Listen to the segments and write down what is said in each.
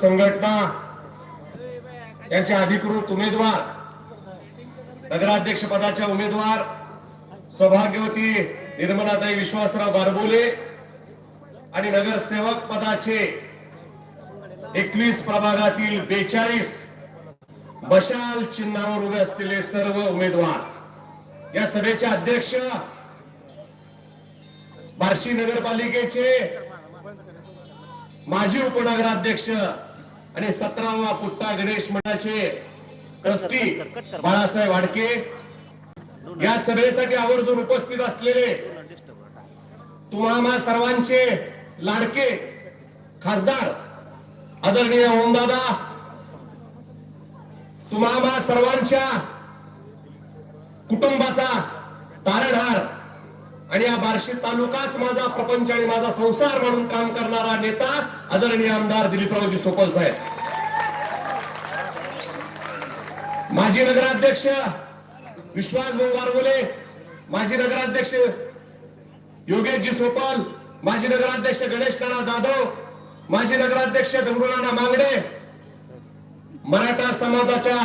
संघटना यांचे अधिकृत उमेदवार नगराध्यक्ष पदाच्या उमेदवार सौभाग्यवती निर्मलाताई विश्वासराव बारबोले आणि नगरसेवक पदाचे एकवीस प्रभागातील बेचाळीस बशाल चिन्हावर उभे असलेले सर्व उमेदवार. या सभेचे अध्यक्ष बार्शी नगरपालिकेचे माजी उपनगराध्यक्ष आणि सतरावा पुट्टा गणेश मंडळाचे ट्रस्टी बाळासाहेब वाडके या सभेसाठी आवर्जून उपस्थित असलेले तुम्हा सर्वांचे लाडके खासदार आदरणीय ओमदादा तुम्हा सर्वांच्या कुटुंबाचा तारणहार आणि या बार्शी तालुकाच माझा प्रपंच आणि माझा संसार म्हणून काम करणारा नेता आदरणीय आमदार दिलीपरावजी सोपल साहेब. माजी नगराध्यक्ष विश्वास भाऊ बारगोले माजी नगराध्यक्ष योगेशजी सोपल माजी नगराध्यक्ष गणेश नाना जाधव माजी नगराध्यक्ष दगडूनाना मांगडे मराठा समाजाच्या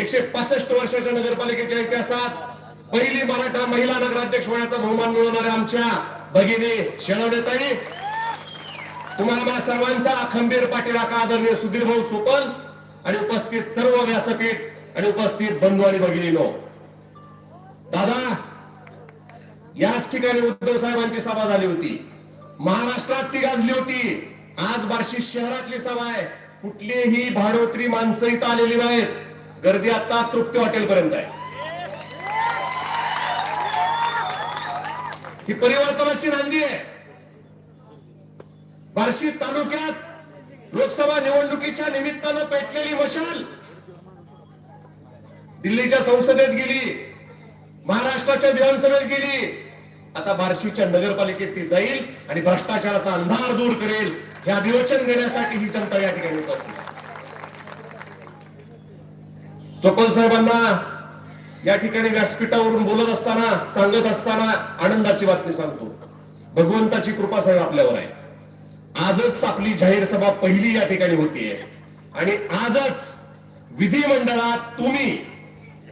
एकशे पासष्ट वर्षाच्या नगरपालिकेच्या इतिहासात पहिली मराठा महिला नगराध्यक्ष होण्याचा बहुमान मिळवणाऱ्या आमच्या भगिनी शेळवणेताई तुम्हाला सर्वांचा खंबीर पाठीराखा आदरणीय सुधीर भाऊ सोपल आणि उपस्थित सर्व व्यासपीठ आणि उपस्थित बंधू आणि भगिनीनो. दादा याच ठिकाणी उद्धव साहेबांची सभा झाली होती. महाराष्ट्रात ती गाजली होती. आज बार्शी शहरातली सभा आहे. कुठलीही भाडोत्री माणसं इथं आलेली नाहीत. गर्दी आता तृप्ती हॉटेल पर्यंत आहे. ही परिवर्तनाची नांदी आहे बार्शी तालुक्यात लोकसभा निवडणुकीच्या निमित्तानं पेटलेली मशाल दिल्लीच्या संसदेत गेली महाराष्ट्राच्या विधानसभेत गेली आता बार्शीच्या नगरपालिकेत ती जाईल आणि भ्रष्टाचाराचा अंधार दूर करेल हे अभिवचन देण्यासाठी ही जनता या ठिकाणी उपस्थित आहे. साहेबांना या ठिकाणी व्यासपीठावरून बोलत असताना सांगत असताना आनंदाची बातमी सांगतो. भगवंताची कृपा साहेब आपल्यावर आहे. आजच आपली जाहीर सभा पहिली या ठिकाणी होतीये. आणि आजच विधिमंडळात तुम्ही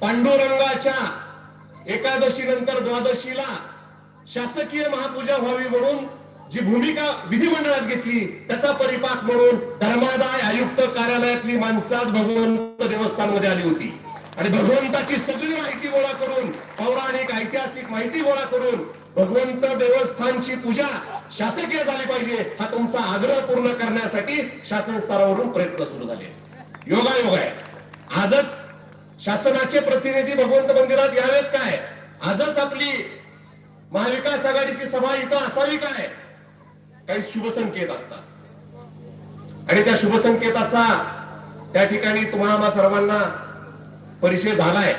पांडुरंगाच्या एकादशी नंतर द्वादशीला शासकीय महापूजा व्हावी म्हणून जी भूमिका विधिमंडळात घेतली त्याचा परिपाक म्हणून धर्मादाय आयुक्त कार्यालयातली माणसात भगवंत देवस्थानमध्ये आली होती. आणि भगवंताची सगळी माहिती गोळा करून पौराणिक ऐतिहासिक माहिती गोळा करून भगवंत देवस्थानची पूजा शासकीय झाली पाहिजे हा तुमचा आग्रह पूर्ण करण्यासाठी शासन स्तरावरून प्रयत्न सुरू झाले. योगायोग आहे. आजच शासनाचे प्रतिनिधी भगवंत मंदिरात यावेत काय? आजच आपली महाविकास आघाडीची सभा इथं असावी काय? काही शुभसंकेत असतात. आणि त्या शुभसंकेताचा त्या ठिकाणी तुम्हाला सर्वांना परिचय झालाय.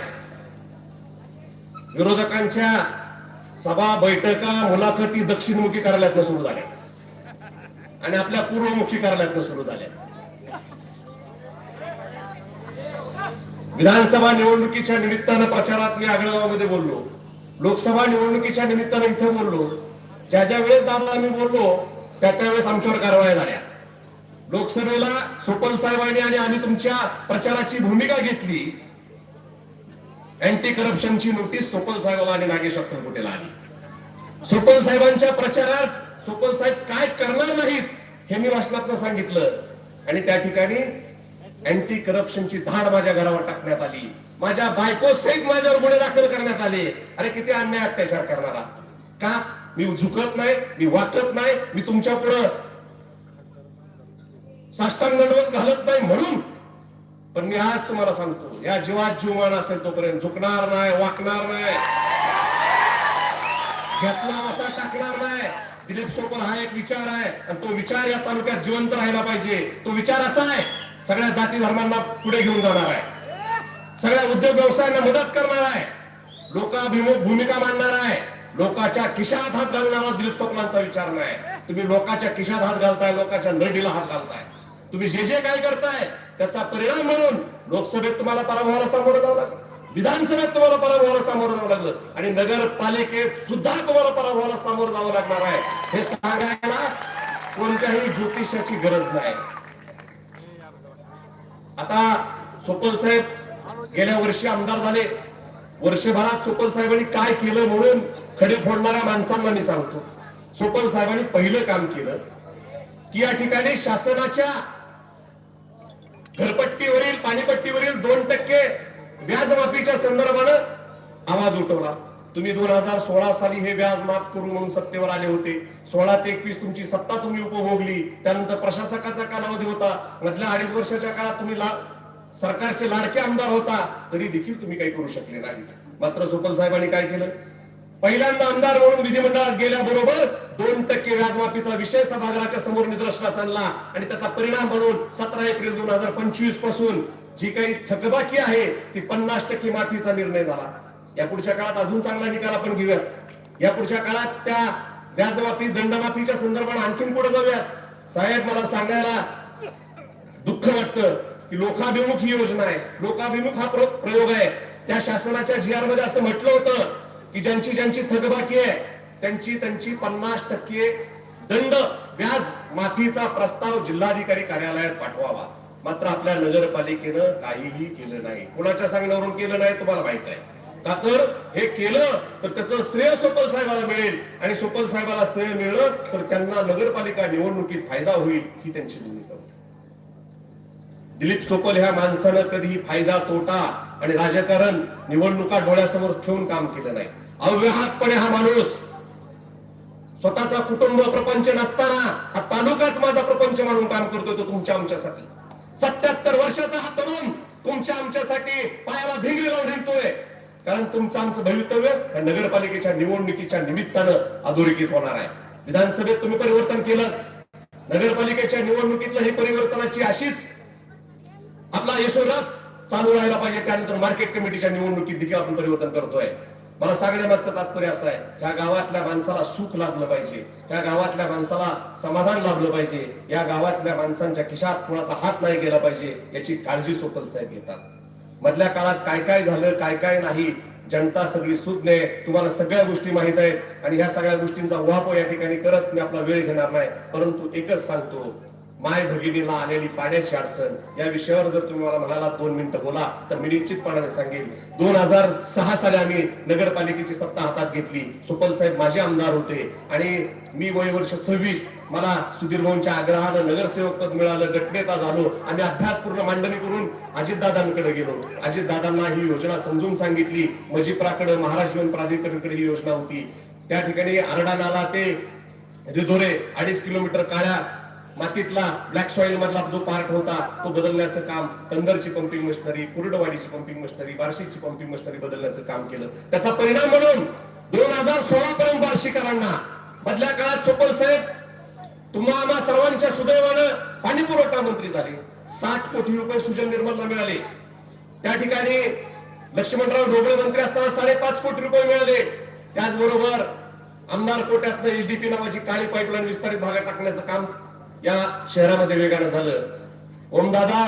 विरोधकांच्या सभा बैठका मुलाखती दक्षिणमुखी कार्यालयातनं सुरू झाल्या आणि आपल्या पूर्वमुखी कार्यालयातनं सुरू झाल्या विधानसभा निवडणुकीच्या निमित्तानं प्रचारात मी आगळगावमध्ये बोललो. लोकसभा निवडणुकीच्या निमित्तानं इथे बोललो. ज्या ज्या वेळेस दादा मी बोललो त्या त्यावेळेस आमच्यावर कारवाया झाल्या. लोकसभेला सोपल साहेबांनी आणि आम्ही तुमच्या प्रचाराची भूमिका घेतली. अँटी करप्शनची नोटीस सोपल साहेबाला आणि नागेश अक्कलकोटेला आली. सोपल साहेबांच्या प्रचारात सोपल साहेब काय करणार नाहीत हे मी भाषणात सांगितलं. आणि त्या ठिकाणी अँटी करप्शनची धाड माझ्या घरावर टाकण्यात आली. माझ्या बायको सहित माझ्यावर गुन्हे दाखल करण्यात आले. अरे किती अन्याय अत्याचार करणारा. का? मी झुकत नाही मी वाकत नाही मी तुमच्या पुढं साष्टांग घालत नाही म्हणून पण मी आज तुम्हाला सांगतो या जीवात जीवमान असेल तोपर्यंत झुकणार नाही वाकणार नाही. घेतला असा टाकणार नाही. दिलीप सोपल हा एक विचार आहे आणि तो विचार या तालुक्यात जिवंत राहिला पाहिजे. तो विचार असा आहे सगळ्या जाती धर्मांना पुढे घेऊन जाणार आहे. सगळ्या उद्योग व्यवसायांना मदत करणार आहे. लोकाभिमुख भूमिका मांडणार आहे. लोकाच्या खिशात हात घालणारा दिलीप स्वप्नांचा विचार नाही. तुम्ही लोकांच्या खिशात हात घालताय लोकांच्या नडीला हात घालताय. तुम्ही जे जे काय करताय त्याचा परिणाम म्हणून लोकसभेत तुम्हाला पराभवाला सामोरं जावं लागलं. विधानसभेत तुम्हाला पराभवाला सामोरं जावं लागलं. आणि नगरपालिकेत सुद्धा तुम्हाला पराभवाला सामोरं जावं लागणार आहे. हे सांगायला कोणत्याही ज्योतिषाची गरज नाही. आता सोपल साहेब गेल्या वर्षी आमदार झाले. वर्षभरात सोपल साहेबांनी काय केलं म्हणून खडे फोडणाऱ्या माणसांना मी सांगतो. सोपल साहेबांनी पहिलं काम केलं की या ठिकाणी शासनाच्या घरपट्टीवरील पाणीपट्टीवरील दोन टक्के व्याज माफीच्या संदर्भानं आवाज उठवला. तुम्ही दोन हजार सोळा साली हे व्याज माफ करू म्हणून सत्तेवर आले होते. सोळा ते एकवीस तुमची सत्ता तुम्ही उपभोगली. त्यानंतर प्रशासकाचा कालावधी होता. मधल्या अडीच वर्षाच्या काळात तुम्ही ला सरकारचे लाडके आमदार होता. तरी देखील तुम्ही काही करू शकले नाही. मात्र सुपल साहेबांनी काय केलं? पहिल्यांदा आमदार म्हणून विधिमंडळात गेल्याबरोबर दोन टक्के व्याजमाफीचा विषय सभागृहाच्या समोर निदर्शनास आणला आणि त्याचा परिणाम म्हणून सतरा एप्रिल दोन हजार पंचवीसपासून जी काही थकबाकी आहे ती पन्नास टक्के माफीचा निर्णय झाला. या पुढच्या काळात अजून चांगला निकाल आपण घेऊयात. या पुढच्या काळात त्या व्याजमाफी दंडमाफीच्या संदर्भात आणखीन पुढे जाऊयात. साहेब मला सांगायला दुःख वाटतं की लोकाभिमुख ही योजना आहे. लोकाभिमुख हा प्रयोग आहे. त्या शासनाच्या जी आरमध्ये असं म्हटलं होतं की ज्यांची ज्यांची थकबाकी आहे त्यांची त्यांची पन्नास टक्के दंड व्याज माफीचा प्रस्ताव जिल्हाधिकारी कार्यालयात पाठवावा. मात्र आपल्या नगरपालिकेनं काहीही केलं नाही. कुणाच्या सांगण्यावरून केलं नाही तुम्हाला माहीत आहे. का तर हे केलं तर त्याचं श्रेय सोपल साहेबाला मिळेल. आणि सोपल साहेबाला श्रेय मिळलं तर त्यांना नगरपालिका निवडणुकीत फायदा होईल ही त्यांची भूमिका होती. दिलीप सोपल ह्या माणसानं कधीही फायदा तोटा आणि राजकारण निवडणुका डोळ्यासमोर ठेवून काम केलं नाही. अव्याहतपणे हा माणूस स्वतःचा कुटुंब प्रपंच नसताना हा तालुकाच माझा प्रपंच म्हणून काम करतोय तो तुमच्या आमच्यासाठी. सत्याहत्तर वर्षाचा हा तरुण तुमच्या आमच्यासाठी पायाला भिंगरी लावून हिंडतोय. कारण तुमचं आमचं भवितव्य या नगरपालिकेच्या निवडणुकीच्या निमित्तानं अधोरेखित होणार आहे. विधानसभेत तुम्ही परिवर्तन केलं. नगरपालिकेच्या निवडणुकीतलं ही परिवर्तनाची अशीच आपला यशोरथ चालू राहायला पाहिजे. त्यानंतर मार्केट कमिटीच्या निवडणुकीत देखील आपण परिवर्तन करतोय. मला सांगण्यामागचं तात्पर्य असं आहे ह्या गावातल्या माणसाला सुख लाभलं पाहिजे या गावातल्या माणसाला समाधान लाभलं पाहिजे या गावातल्या माणसांच्या खिशात कुणाचा हात नाही गेला पाहिजे याची काळजी सोपल साहेब घेतात. मधल्या काळात काय काय झालं काय काय नाही जनता सगळी सुज्ञ आहे तुम्हाला सगळ्या गोष्टी माहीत आहेत आणि ह्या सगळ्या गोष्टींचा उहापोह या ठिकाणी करत मी आपला वेळ घेणार नाही परंतु एकच सांगतो माय भगिनीला आलेली पाण्याची अडचण या विषयावर जर तुम्ही मला म्हणाला दोन मिनिटं बोला तर मी निश्चितपणाने सांगेन. दोन हजार सहा साली आम्ही नगरपालिकेची सत्ता हातात घेतली. सुपल साहेब माझे आमदार होते. आणि मी वय वर्ष सव्वीस मला सुधीर भाऊंच्या आग्रहानं नगरसेवक पद मिळालं गटनेता झालो. आम्ही अभ्यासपूर्ण मांडणी करून अजितदादांकडे गेलो. अजितदादांना ही योजना समजून सांगितली. मजिप्राकडे महाराज जीवन प्राधिकरणकडे ही योजना होती. त्या ठिकाणी आरडा नाला ते रिधोरे अडीच किलोमीटर काळ्या मातीतला ब्लॅक सॉइल मधला जो पार्ट होता तो बदलण्याचं काम कंदरची पंपिंग मशिनरी कुरडवाडीची पंपिंग मशिनरी बार्शीची पंपिंग मशिनरी बदलण्याचं काम केलं. त्याचा परिणाम म्हणून दोन हजार सोळा पर्यंत बार्शीकरांना मधल्या काळात सोपल साहेब तुम्हा आम्हा सर्वांच्या सुदैवानं पाणी पुरवठा मंत्री झाले. साठ कोटी रुपये सुजन निर्मलला मिळाले. त्या ठिकाणी लक्ष्मणराव ढोबळे मंत्री असताना साडेपाच कोटी रुपये मिळाले. त्याचबरोबर आमदार कोट्यातनं एचडीपी नावाची काळी पाईपलाईन विस्तारित भागात टाकण्याचं काम या शहरामध्ये वेगानं झालं. ओमदादा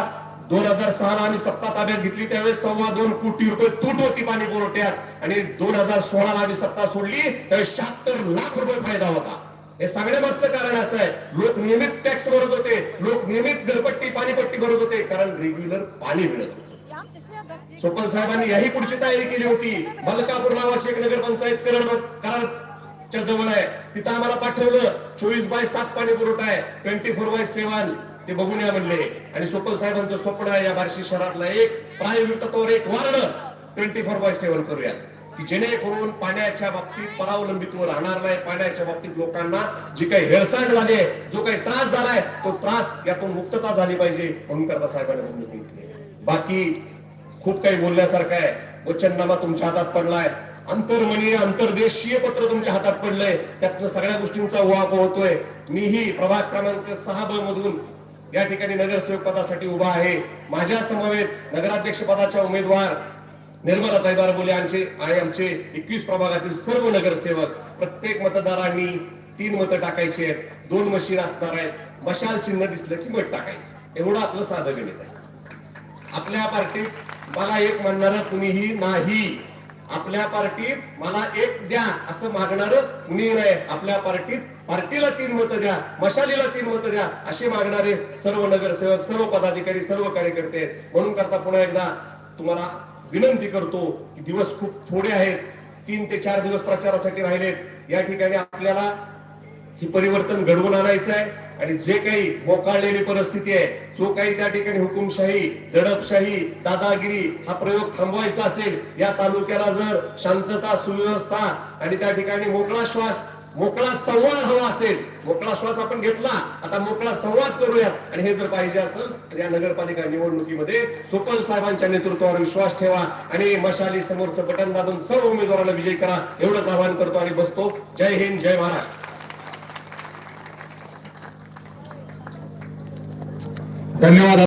दोन हजार सहाला आम्ही सत्ता ताब्यात घेतली त्यावेळेस सव्वा दोन कोटी रुपये तूट होती पाणी पुरवठ्यात. आणि दोन हजार सोळाला आम्ही सत्ता सोडली त्यावेळेस शहात्तर लाख रुपये फायदा होता. हे सांगण्यामागचं कारण असं आहे. लोक नियमित टॅक्स भरत होते लोक नियमित घरपट्टी पाणीपट्टी भरत होते कारण रेग्युलर पाणी मिळत होतं. सोपल साहेबांनी याही पुढची तयारी केली होती. मलकापूर नावाची एक नगरपंचायत करण च्या जवळ आहे. तिथं आम्हाला पाठवलं. चोवीस बाय सात पाणी पुरवठा आहे. ट्वेंटी फोर बाय सेव्हन ते बघून या म्हणले. आणि सोपल साहेबांचं स्वप्न आहे या बार्शी शहरातला एक प्रायोगिक तत्वावर एक ward twenty four by seven करूया. की जेणेकरून पाण्याच्या बाबतीत परावलंबित्व राहणार नाही. पाण्याच्या बाबतीत लोकांना जी काही हेळसांड झाली आहे जो काही त्रास झालाय तो त्रास यातून मुक्तता झाली पाहिजे म्हणून करता साहेबांनी भूमिका घेतली बाकी खूप काही बोलण्यासारखं आहे. वचननामा तुमच्या हातात पडलाय. अंतर्मनीय अंतर्देशीय पत्र तुमच्या हातात पडलंय. त्यातनं सगळ्या गोष्टींचा उहापोह होतोय. मीही प्रभाग क्रमांक सहा ब मधून या ठिकाणी नगरसेवक पदासाठी उभा आहे. माझ्या समवेत नगराध्यक्ष पदाच्या उमेदवार निर्मला ताईबार बोले आमचे आणि आमचे एकवीस प्रभागातील सर्व नगरसेवक प्रत्येक मतदारांनी तीन मतं टाकायची आहेत. दोन मशीन असणार आहेत. मशाल चिन्ह दिसलं की मत टाकायचं. एवढं आपलं साधं गणित आहे. आपल्या पार्टीत मला एक म्हणणार तुम्हीही नाही. आपल्या पार्टीत मला एक द्या असं मागणार कुणी नाही आपल्या पार्टीत पार्टीला तीन मतं द्या मशालीला तीन मतं द्या असे मागणारे सर्व नगरसेवक सर्व पदाधिकारी सर्व कार्यकर्ते. म्हणून करता पुन्हा एकदा तुम्हाला विनंती करतो की दिवस खूप थोडे आहेत. तीन ते चार दिवस प्रचारासाठी राहिलेत. या ठिकाणी आपल्याला ही परिवर्तन घडवून आणायचं आहे. आणि जे काही मोकाळलेली परिस्थिती आहे जो काही त्या ठिकाणी हुकुमशाही दडपशाही दादागिरी हा प्रयोग थांबवायचा असेल या तालुक्याला जर शांतता सुव्यवस्था आणि त्या ठिकाणी मोकळा श्वास मोकळा संवाद हवा असेल मोकळा श्वास आपण घेतला आता मोकळा संवाद करूयात. आणि हे जर पाहिजे असेल तर या नगरपालिका निवडणुकीमध्ये सुपल साहेबांच्या नेतृत्वावर विश्वास ठेवा आणि मशाली समोरचं बटन दाबून सर्व उमेदवारांना विजय करा. एवढंच आवाहन करतो आणि बसतो. जय हिंद जय महाराष्ट्र. ధన్యవాదాలు.